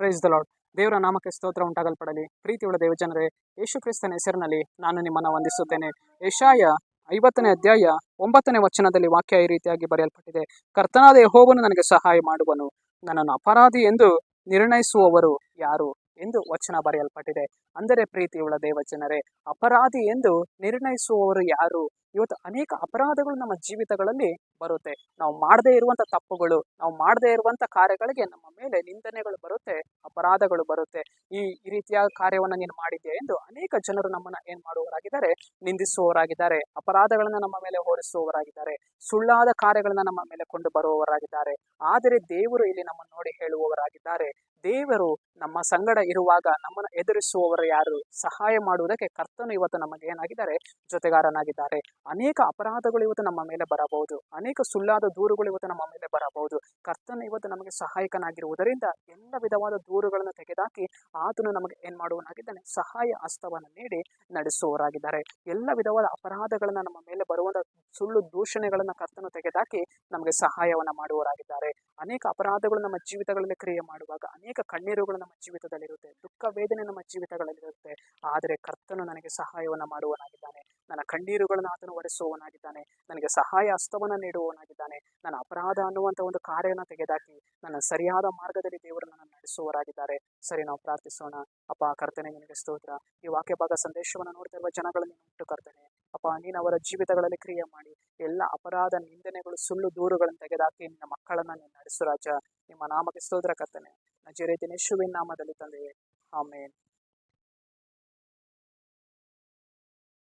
Praise the Lad ದೇವರ ನಾಮಕ್ಕೆ ಸ್ತೋತ್ರ ಉಂಟಾಗಲ್ಪಡಲಿ. ಪ್ರೀತಿಯುಳ್ಳ ದೇವಜನರೇ ಯೇಸು ಕ್ರಿಸ್ತನ ಹೆಸರಿನಲ್ಲಿ ನಾನು ನಿಮ್ಮನ್ನು ವಂದಿಸುತ್ತೇನೆ. ಏಷಾಯ ಐವತ್ತನೇ ಅಧ್ಯಾಯ ಒಂಬತ್ತನೇ ವಚನದಲ್ಲಿ ವಾಕ್ಯ ಈ ರೀತಿಯಾಗಿ ಬರೆಯಲ್ಪಟ್ಟಿದೆ. ಕರ್ತನಾದ ಯಹೋವನು ನನಗೆ ಸಹಾಯ ಮಾಡುವನು. ನನ್ನನ್ನು ಅಪರಾಧಿ ಎಂದು ನಿರ್ಣಯಿಸುವವರು ಯಾರು? ಎಂದು ವಚನ ಬರೆಯಲ್ಪಟ್ಟಿದೆ. ಅಂದರೆ ಪ್ರೀತಿಯುಳ್ಳ ದೇವಜನರೇ, ಅಪರಾಧಿ ಎಂದು ನಿರ್ಣಯಿಸುವವರು ಯಾರು? ಇವತ್ತು ಅನೇಕ ಅಪರಾಧಗಳು ನಮ್ಮ ಜೀವಿತಗಳಲ್ಲಿ ಬರುತ್ತೆ. ನಾವು ಮಾಡದೇ ಇರುವಂತ ತಪ್ಪುಗಳು, ನಾವು ಮಾಡದೇ ಇರುವಂತ ಕಾರ್ಯಗಳಿಗೆ ನಮ್ಮ ಮೇಲೆ ನಿಂದನೆಗಳು ಬರುತ್ತೆ, ಅಪರಾಧಗಳು ಬರುತ್ತೆ. ಈ ಈ ರೀತಿಯ ಕಾರ್ಯವನ್ನು ನೀನು ಮಾಡಿದ್ಯಾ ಎಂದು ಅನೇಕ ಜನರು ನಮ್ಮನ್ನ ಏನ್ ಮಾಡುವವರಾಗಿದ್ದಾರೆ? ನಿಂದಿಸುವವರಾಗಿದ್ದಾರೆ. ಅಪರಾಧಗಳನ್ನ ನಮ್ಮ ಮೇಲೆ ಹೋರಿಸುವವರಾಗಿದ್ದಾರೆ. ಸುಳ್ಳಾದ ಕಾರ್ಯಗಳನ್ನ ನಮ್ಮ ಮೇಲೆ ಕೊಂಡು ಬರುವವರಾಗಿದ್ದಾರೆ. ಆದರೆ ದೇವರು ಇಲ್ಲಿ ನಮ್ಮನ್ನು ನೋಡಿ ಹೇಳುವವರಾಗಿದ್ದಾರೆ. ದೇವರು ನಮ್ಮ ಸಂಗಡ ಇರುವಾಗ ನಮ್ಮನ್ನು ಎದುರಿಸುವವರು ಯಾರು? ಸಹಾಯ ಮಾಡುವುದಕ್ಕೆ ಕರ್ತನು ಇವತ್ತು ನಮಗೆ ಏನಾಗಿದ್ದಾರೆ? ಜೊತೆಗಾರನಾಗಿದ್ದಾರೆ. ಅನೇಕ ಅಪರಾಧಗಳು ಇವತ್ತು ನಮ್ಮ ಮೇಲೆ ಬರಬಹುದು. ಅನೇಕ ಸುಳ್ಳಾದ ದೂರುಗಳು ಇವತ್ತು ನಮ್ಮ ಮೇಲೆ ಬರಬಹುದು. ಕರ್ತನು ಇವತ್ತು ನಮಗೆ ಸಹಾಯಕನಾಗಿರುವುದರಿಂದ ಎಲ್ಲ ವಿಧವಾದ ದೂರುಗಳನ್ನು ತೆಗೆದಾಕಿ ಆತನು ನಮಗೆ ಏನ್ ಮಾಡುವನಾಗಿದ್ದಾನೆ? ಸಹಾಯ ಹಸ್ತವನ್ನು ನೀಡಿ ನಡೆಸುವವರಾಗಿದ್ದಾರೆ. ಎಲ್ಲ ವಿಧವಾದ ಅಪರಾಧಗಳನ್ನ ನಮ್ಮ ಮೇಲೆ ಬರುವಂತ ಸುಳ್ಳು ದೂಷಣೆಗಳನ್ನ ಕರ್ತನು ತೆಗೆದಾಕಿ ನಮಗೆ ಸಹಾಯವನ್ನ ಮಾಡುವವರಾಗಿದ್ದಾರೆ. ಅನೇಕ ಅಪರಾಧಗಳು ನಮ್ಮ ಜೀವಿತಗಳಲ್ಲಿ ಕ್ರಿಯೆ ಮಾಡುವಾಗ, ಅನೇಕ ಕಣ್ಣೀರುಗಳು ನಮ್ಮ ಜೀವಿತದಲ್ಲಿರುತ್ತೆ, ದುಃಖ ವೇದನೆ ನಮ್ಮ ಜೀವಿತಗಳಲ್ಲಿರುತ್ತೆ. ಆದರೆ ಕರ್ತನು ನನಗೆ ಸಹಾಯವನ್ನ ಮಾಡುವನಾಗಿದ್ದಾನೆ ನನ್ನ ಕಣ್ಣೀರುಗಳನ್ನು ಆತನು ಒಡೆಸುವವನಾಗಿದ್ದಾನೆ ನನಗೆ ಸಹಾಯ ಹಸ್ತವನ್ನು ನೀಡುವವನಾಗಿದ್ದಾನೆ. ನನ್ನ ಅಪರಾಧ ಅನ್ನುವಂಥ ಒಂದು ಕಾರ್ಯನ ತೆಗೆದಾಕಿ ನನ್ನ ಸರಿಯಾದ ಮಾರ್ಗದಲ್ಲಿ ದೇವರು ನನ್ನ ನಡೆಸುವವರಾಗಿದ್ದಾರೆ. ಸರಿ, ನಾವು ಪ್ರಾರ್ಥಿಸೋಣ. ಅಪ್ಪ, ಕರ್ತನೆ, ನಿನಗೆ ಸ್ತೋತ್ರ. ಈ ವಾಕ್ಯ ಭಾಗ ಸಂದೇಶವನ್ನು ನೋಡ್ತಿರುವ ಜನಗಳನ್ನು ಉಂಟು ಕರ್ತನೆ. ನೀನು ಅವರ ಜೀವಿತಗಳಲ್ಲಿ ಕ್ರಿಯೆ ಮಾಡಿ, ಎಲ್ಲ ಅಪರಾಧ ನಿಂದನೆಗಳು ಸುಳ್ಳು ದೂರುಗಳನ್ನು ತೆಗೆದಾಕಿ ನಿನ್ನ ಮಕ್ಕಳನ್ನ ನೀನು ನಡೆಸು ರಾಜ. ನಿಮ್ಮ ನಾಮಕ್ಕೆ ಸ್ತೋತ್ರ ಕರ್ತನೆ. ನಜರೇತಿನ ಯೇಸುವಿನ ನಾಮದಲ್ಲಿ ತಂದೆಯೇ. ಆಮೇನ್.